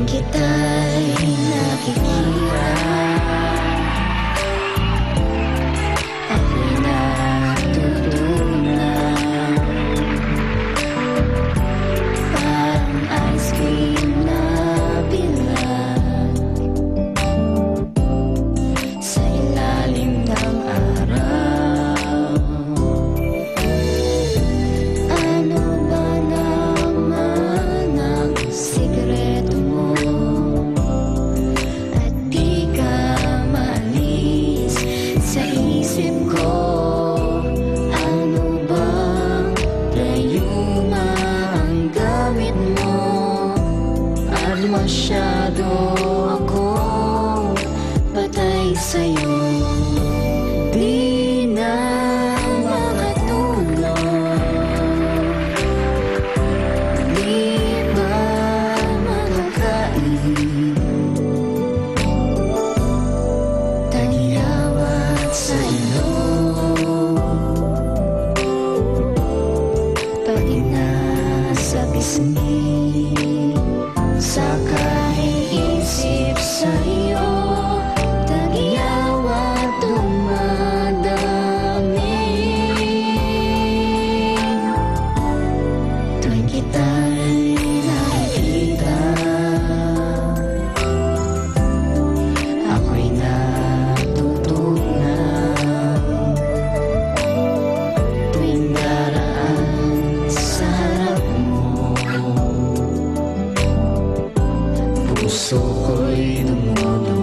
Tuwing kita'y nakikita. isip ko Ano bang gamit mo? At masyado ako patay sa'yo. sleep. soul in.